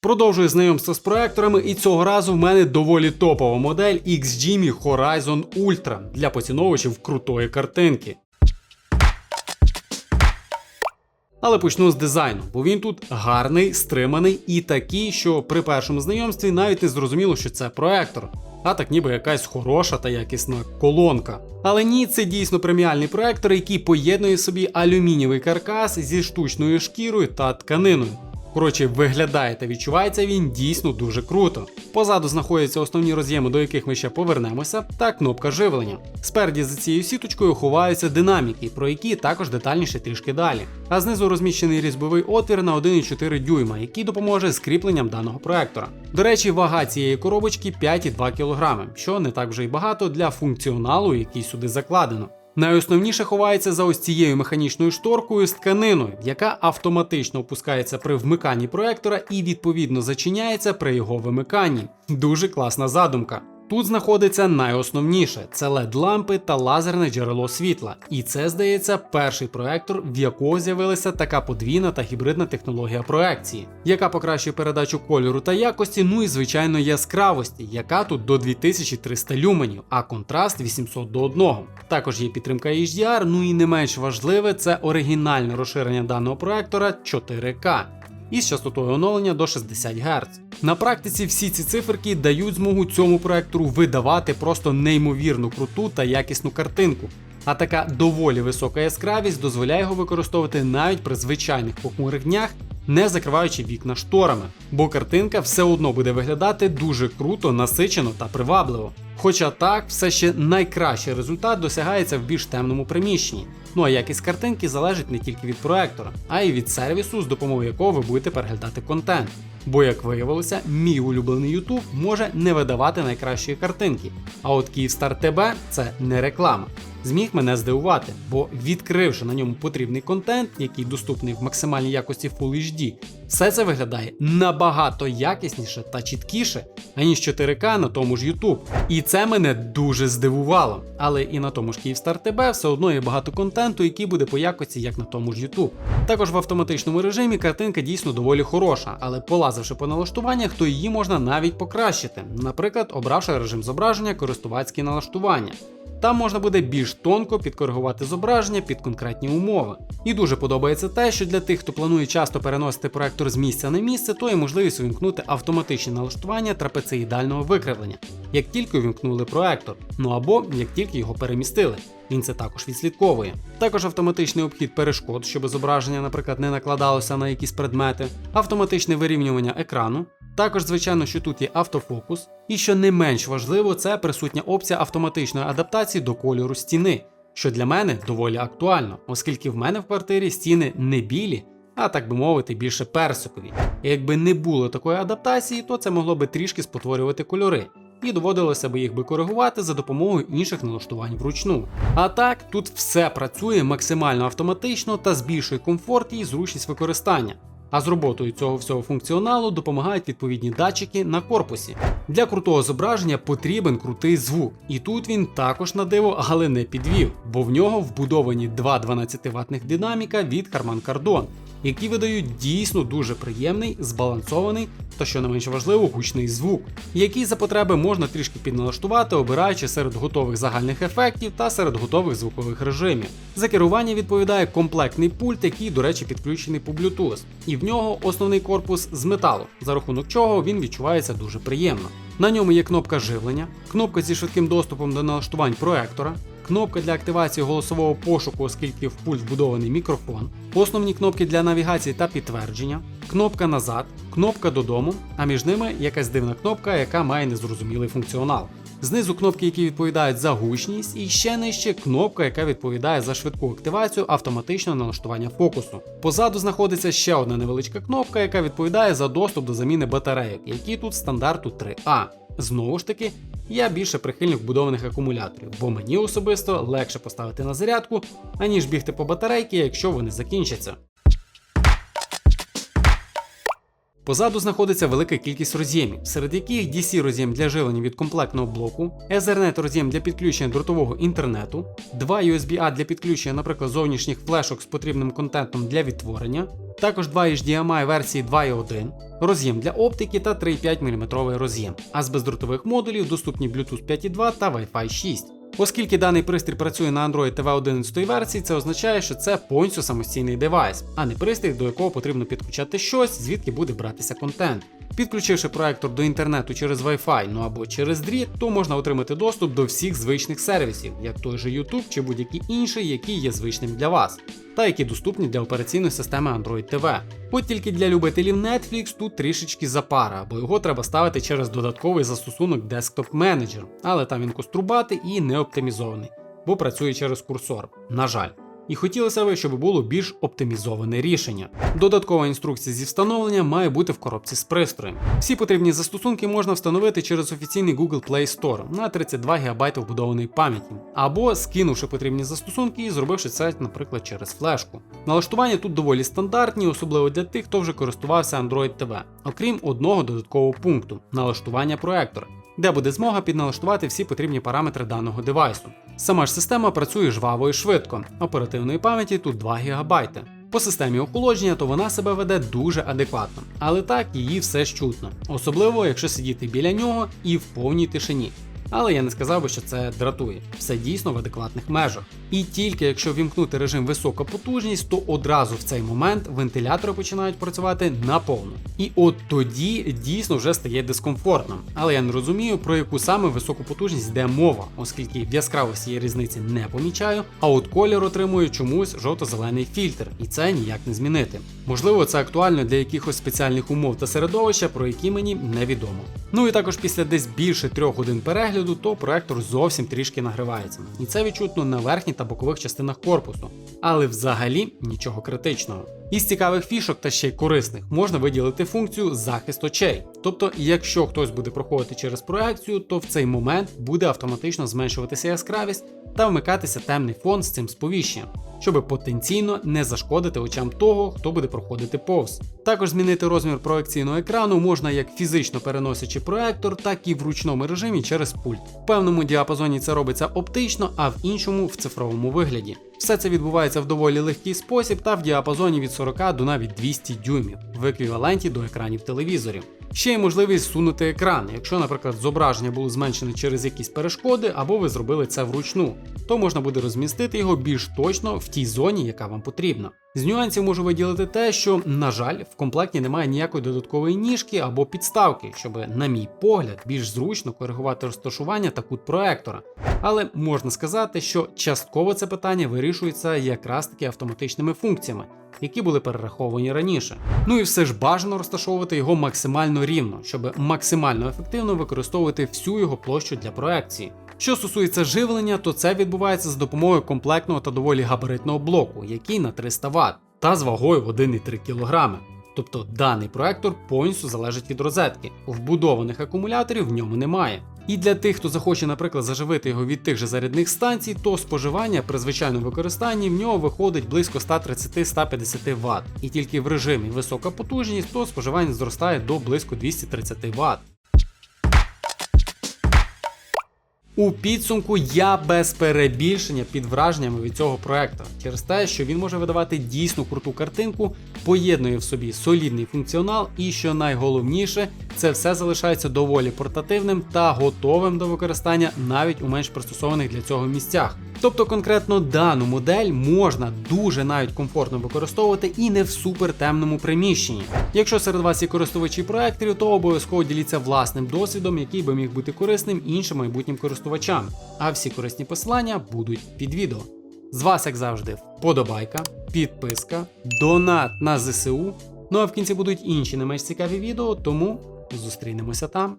Продовжую знайомство з проекторами, і цього разу в мене доволі топова модель XGMI Horizon Ultra для поціновувачів крутої картинки. Але почну з дизайну, бо він тут гарний, стриманий і такий, що при першому знайомстві навіть не зрозуміло, що це проектор, а так ніби якась хороша та якісна колонка. Але ні, це дійсно преміальний проектор, який поєднує собі алюмінієвий каркас зі штучною шкірою та тканиною. Коротше, виглядає та відчувається він дійсно дуже круто. Позаду знаходяться основні роз'єми, до яких ми ще повернемося, та кнопка живлення. Спереді за цією сіточкою ховаються динаміки, про які також детальніше трішки далі. А знизу розміщений різьбовий отвір на 1,4 дюйма, який допоможе з кріпленням даного проектора. До речі, вага цієї коробочки 5,2 кг, що не так вже й багато для функціоналу, який сюди закладено. Найосновніше ховається за ось цією механічною шторкою з тканиною, яка автоматично опускається при вмиканні проектора і відповідно зачиняється при його вимиканні. Дуже класна задумка. Тут знаходиться найосновніше це led лампи та лазерне джерело світла. І це, здається, перший проектор, в якого з'явилася така подвійна та гібридна технологія проекції, яка покращує передачу кольору та якості, ну і звичайно яскравості, яка тут до 2300 люменів, а контраст 800 до 1. Також є підтримка HDR, ну і не менш важливе, це оригінальне розширення даного проектора 4К із частотою оновлення до 60 Гц. На практиці всі ці циферки дають змогу цьому проектору видавати просто неймовірну круту та якісну картинку. А така доволі висока яскравість дозволяє його використовувати навіть при звичайних похмурих днях, не закриваючи вікна шторами, бо картинка все одно буде виглядати дуже круто, насичено та привабливо. Хоча так, все ще найкращий результат досягається в більш темному приміщенні. Ну а якість картинки залежить не тільки від проектора, а й від сервісу, з допомогою якого ви будете переглядати контент. Бо, як виявилося, мій улюблений YouTube може не видавати найкращої картинки. А от Київстар ТБ це не реклама. Зміг мене здивувати, бо відкривши на ньому потрібний контент, який доступний в максимальній якості Full HD, все це виглядає набагато якісніше та чіткіше, аніж 4К на тому ж YouTube. І це мене дуже здивувало. Але і на тому ж Київстар ТБ все одно є багато контенту, який буде по якості, як на тому ж YouTube. Також в автоматичному режимі картинка дійсно доволі хороша, але полазивши по налаштуваннях, то її можна навіть покращити, наприклад, обравши режим зображення користувацькі налаштування. Там можна буде більш тонко підкоригувати зображення під конкретні умови. І дуже подобається те, що для тих, хто планує часто переносити проектор з місця на місце, то є можливість увімкнути автоматичне налаштування трапециїдального викривлення, як тільки увімкнули проектор, ну або як тільки його перемістили. Він це також відслідковує. Також автоматичний обхід перешкод, щоб зображення, наприклад, не накладалося на якісь предмети, автоматичне вирівнювання екрану. Також, звичайно, що тут є автофокус, і що не менш важливо, це присутня опція автоматичної адаптації до кольору стіни, що для мене доволі актуально, оскільки в мене в квартирі стіни не білі, а так би мовити, більше персикові. І якби не було такої адаптації, то це могло би трішки спотворювати кольори. І доводилося би їх би коригувати за допомогою інших налаштувань вручну. А так, тут все працює максимально автоматично та збільшує комфорт і зручність використання. А з роботою цього всього функціоналу допомагають відповідні датчики на корпусі. Для крутого зображення потрібен крутий звук, і тут він також на диво, але не підвів, бо в нього вбудовані два 12 ватних динаміка від Harman Kardon, які видають дійсно дуже приємний, збалансований та, що не менш важливо, гучний звук, який за потреби можна трішки підналаштувати, обираючи серед готових загальних ефектів та серед готових звукових режимів. За керування відповідає комплектний пульт, який, до речі, підключений по Bluetooth, і в нього основний корпус з металу, за рахунок чого він відчувається дуже приємно. На ньому є кнопка живлення, кнопка зі швидким доступом до налаштувань проектора, кнопка для активації голосового пошуку, оскільки в пульт вбудований мікрофон, основні кнопки для навігації та підтвердження, кнопка назад, кнопка додому, а між ними якась дивна кнопка, яка має незрозумілий функціонал. Знизу кнопки, які відповідають за гучність, і ще нижче кнопка, яка відповідає за швидку активацію автоматичного налаштування фокусу. Позаду знаходиться ще одна невеличка кнопка, яка відповідає за доступ до заміни батарейок, які тут стандарту 3А. Знову ж таки, я більше прихильник будованих акумуляторів, бо мені особисто легше поставити на зарядку, аніж бігти по батарейки, якщо вони закінчаться. Позаду знаходиться велика кількість роз'ємів, серед яких DC роз'єм для живлення від комплектного блоку, Ethernet роз'єм для підключення дротового інтернету, два USB-A для підключення, наприклад, зовнішніх флешок з потрібним контентом для відтворення, також два HDMI версії 2.1, роз'єм для оптики та 3,5 мм роз'єм, а з бездротових модулів доступні Bluetooth 5.2 та Wi-Fi 6. Оскільки даний пристрій працює на Android TV 11 версії, це означає, що це повністю самостійний девайс, а не пристрій, до якого потрібно підключати щось, звідки буде братися контент. Підключивши проектор до інтернету через Wi-Fi, ну або через дріт, то можна отримати доступ до всіх звичних сервісів, як той же YouTube чи будь-який інший, який є звичним для вас, та які доступні для операційної системи Android TV. От тільки для любителів Netflix тут трішечки запара, бо його треба ставити через додатковий застосунок Desktop Manager, але там він кострубатий і не оптимізований, бо працює через курсор. На жаль. І хотілося б, щоб було більш оптимізоване рішення. Додаткова інструкція зі встановлення має бути в коробці з пристроєм. Всі потрібні застосунки можна встановити через офіційний Google Play Store на 32 ГБ вбудованої пам'яті, або скинувши потрібні застосунки і зробивши це, наприклад, через флешку. Налаштування тут доволі стандартні, особливо для тих, хто вже користувався Android TV, окрім одного додаткового пункту налаштування проектора де буде змога підналаштувати всі потрібні параметри даного девайсу. Сама ж система працює жваво і швидко, оперативної пам'яті тут 2 ГБ. По системі охолодження, то вона себе веде дуже адекватно, але так її все ж чутно, особливо якщо сидіти біля нього і в повній тишині. Але я не сказав би, що це дратує. Все дійсно в адекватних межах. І тільки якщо вімкнути режим висока потужність, то одразу в цей момент вентилятори починають працювати наповну. І от тоді дійсно вже стає дискомфортно. Але я не розумію, про яку саме високу потужність йде мова, оскільки в яскравості різниці не помічаю, а от колір отримує чомусь жовто-зелений фільтр, і це ніяк не змінити. Можливо, це актуально для якихось спеціальних умов та середовища, про які мені невідомо. Ну і також після десь більше трьох годин перегляду, то проектор зовсім трішки нагривається. І це відчутно на верхній та бокових частинах корпусу. Але взагалі нічого критичного. Із цікавих фішок та ще й корисних можна виділити функцію захист очей. Тобто, якщо хтось буде проходити через проекцію, то в цей момент буде автоматично зменшуватися яскравість та вмикатися темний фон з цим сповіщенням, щоб потенційно не зашкодити очам того, хто буде проходити повз. Також змінити розмір проекційного екрану можна як фізично переносячи проектор, так і в ручному режимі через пульт. В певному діапазоні це робиться оптично, а в іншому в цифровому вигляді. Все це відбувається в доволі легкий спосіб та в діапазоні від 40 до навіть 200 дюймів в еквіваленті до екранів телевізорів. Ще є можливість сунути екран, якщо, наприклад, зображення було зменшене через якісь перешкоди, або ви зробили це вручну, то можна буде розмістити його більш точно в тій зоні, яка вам потрібна. З нюансів можу виділити те, що, на жаль, в комплекті немає ніякої додаткової ніжки або підставки, щоб, на мій погляд, більш зручно коригувати розташування та кут проектора. Але можна сказати, що частково це питання вирішується якраз таки автоматичними функціями які були перераховані раніше. Ну і все ж бажано розташовувати його максимально рівно, щоб максимально ефективно використовувати всю його площу для проекції. Що стосується живлення, то це відбувається за допомогою комплектного та доволі габаритного блоку, який на 300 Вт, та з вагою 1,3 кг. Тобто даний проектор повністю залежить від розетки. Вбудованих акумуляторів в ньому немає. І для тих, хто захоче, наприклад, заживити його від тих же зарядних станцій, то споживання при звичайному використанні в нього виходить близько 130-150 Вт. І тільки в режимі висока потужність, то споживання зростає до близько 230 Вт. У підсумку я без перебільшення під враженнями від цього проекту через те, що він може видавати дійсно круту картинку, поєднує в собі солідний функціонал, і що найголовніше, це все залишається доволі портативним та готовим до використання навіть у менш пристосованих для цього місцях. Тобто конкретно дану модель можна дуже навіть комфортно використовувати і не в супертемному приміщенні. Якщо серед вас є користувачі проекторів, то обов'язково діліться власним досвідом, який би міг бути корисним іншим майбутнім користувачам. А всі корисні посилання будуть під відео. З вас, як завжди, вподобайка, підписка, донат на ЗСУ. Ну а в кінці будуть інші не менш цікаві відео, тому зустрінемося там.